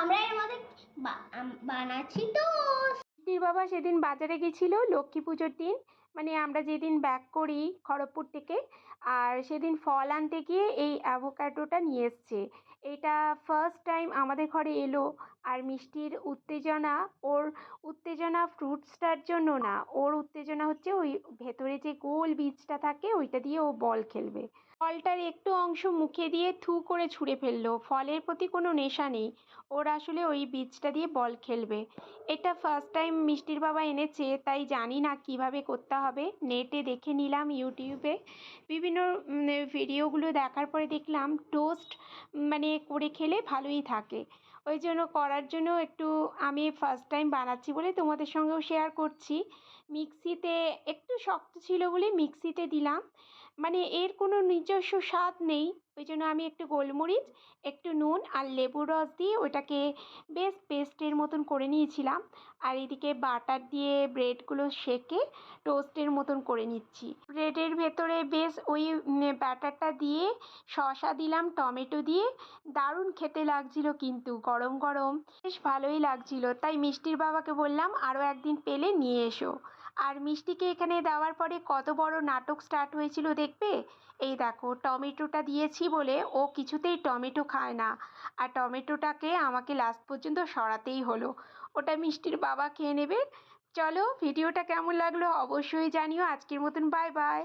আমরা এর মধ্যে বানাচ্ছি তো বাবা সেদিন বাজারে গেছিল লক্ষ্মী পুজোর দিন। মানে আমরা যেদিন ব্যাক করি খড়গপুর থেকে, আর সেদিন ফল আনতে গিয়ে এই অ্যাভোকাডোটা নিয়ে এসছে। এটা ফার্স্ট টাইম আমাদের ঘরে এলো, আর মিষ্টির উত্তেজনা, ওর উত্তেজনা ফ্রুটসটার জন্য না, ওর উত্তেজনা হচ্ছে ওই ভেতরে যে গোল বীজটা থাকে, ওইটা দিয়ে ও বল খেলবে। ফলটার একটু অংশ মুখে দিয়ে থু করে ছুঁড়ে ফেলল, ফলের প্রতি কোনো নেশা নেই, ওর আসলে ওই বীজটা দিয়ে বল খেলবে। এটা ফার্স্ট টাইম মিষ্টির বাবা এনেছে, তাই জানি না কীভাবে করতে হবে। নেটে দেখে নিলাম ইউটিউবে বিভিন্ন ভিডিওগুলো দেখার পরে দেখলাম টোস্ট মানে করে খেলে ভালোই থাকে। ওই জন্য করার জন্য একটু আমি ফার্স্ট টাইম বানাচ্ছি বলে তোমাদের সঙ্গেও শেয়ার করছি। মিক্সিতে একটু শক্ত ছিল বলে মিক্সিতে দিলাম। মানে এর কোনো নিজস্ব স্বাদ নেই। ওই জন্য আমি একটু গোলমরিচ, একটু নুন আর লেবুর রস দিয়ে ওটাকে বেশ পেস্টের মতন করে নিয়েছিলাম। আর এদিকে বাটার দিয়ে ব্রেডগুলো সেকে টোস্টের মতন করে নিচ্ছি। ব্রেডের ভেতরে বেশ ওই ব্যাটারটা দিয়ে শসা দিলাম, টমেটো দিয়ে। দারুণ খেতে লাগছিল কিন্তু, গরম গরম। বেশ ভালোই লাগছিল। তাই মিষ্টির বাবাকে বললাম আরও একদিন পেলে নিয়ে এসো। আর মিষ্টিকে এখানে দেওয়ার পরে কত বড় নাটক স্টার্ট হয়েছিল দেখবে? এই দেখো, টমেটোটা দিয়েছি বলে ও কিছুতেই টমেটো খায় না। আর টমেটোটাকে আমাকে লাস্ট পর্যন্ত সরাতেই হলো। ওটা মিষ্টির বাবা খেয়ে নেবে। চলো, ভিডিওটা কেমন লাগল অবশ্যই জানিও। আজকের মতন বাই বাই